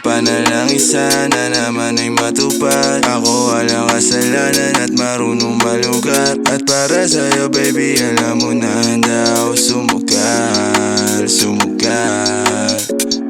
Panalangin sana naman ay matupad. Ako walang kasalanan at marunong malugar At para sa'yo baby alam mo na handa ako sumugal Sumugal.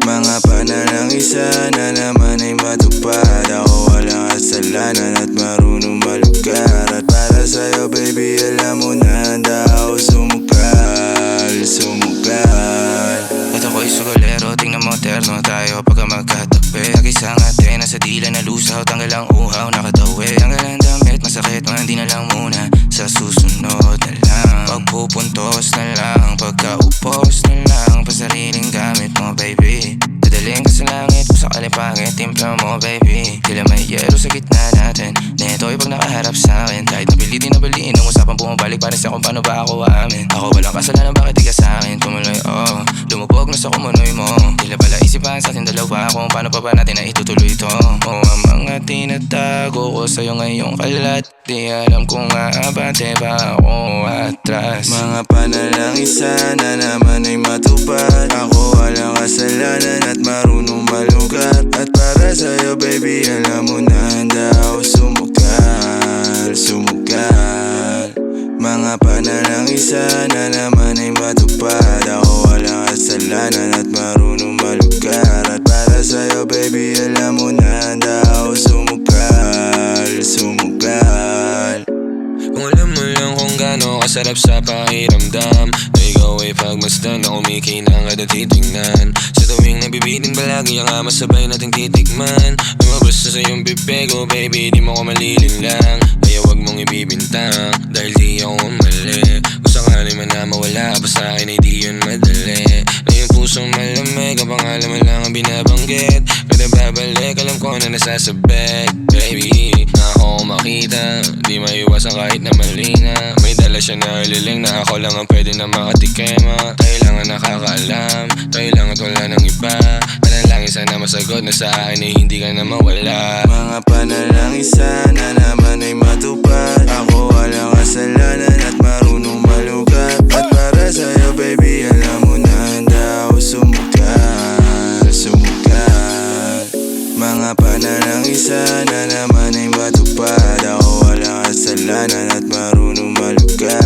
Mga panalangin sana naman ay matupad. Ako walang kasalanan at marunong malugar At para sa'yo baby alam mo na handa ako sumugal Sumugal. At ako'y sugalero, tingnan mo terno tayo pagka magkatabi Nag-isang ate, nasa dila na lusaw, tanggal ang uhaw, nakatawi Tanggal ang damit, masakit, mga hindi na lang muna. Sa susunod na lang Pagpupuntos na lang, pagkaupos na lang Pasariling gamit mo baby. Dadaling ka sa langit, kung sakali pangit, timpla mo baby. Tila may yelo sa gitna natin? Neto'y pag nakaharap sa akin. Kahit napilitin na baliin, ang usapang bumabalik Para sa kung paano ba ako aamin. Ako walang kasalanan, bakit di ka sa akin? Tumuloy, oh Lumubog na sa kumunoy mo. Tila pala isipan sa ating dalawa Kung paano pa ba natin na itutuloy ito Oh, ang mga tinatago ko sa'yo ngayong kalat Di alam kung aabante ba ako atras. Mga panalangin sana naman ay matupad. Ako walang kasalanan at marunong malugar At para sa'yo baby alam mo na handa ako sumugal Sumugal Mga panalangin sana naman kasalanan at marunong malugar. At para sa'yo baby alam mo na handa ako sumugal Sumugal. Kung alam mo lang kung gaano kasarap sa pakiramdam Na ikaw ay pagmasdan na kumikinang at titignan. Sa tuwing nabibitin palagi ang ama sabay nating titikman. Lumabas na sa iyong bibig oh baby di mo ko malilin lang. Kaya wag mong ibibintang dahil di ako mali. Kung sakali man na mawala pa sa akin ay di yun madali Pusong malamig ang pangalan mo lang ang binabanggit. Kada babalik alam ko na nasasabit. Baby, na ako makita. Di maiwasan kahit na mali na. May dala siya na liling na ako lang ang pwede na makatikema Tayo lang ang nakakaalam. Tayo lang at wala ng iba. Panalangin sana masagot na sa akin ay hindi ka na mawala. Mga panalangin sana naman ay matupad panalangin sana naman ay matupad. Ako walang kasalanan at marunong malugar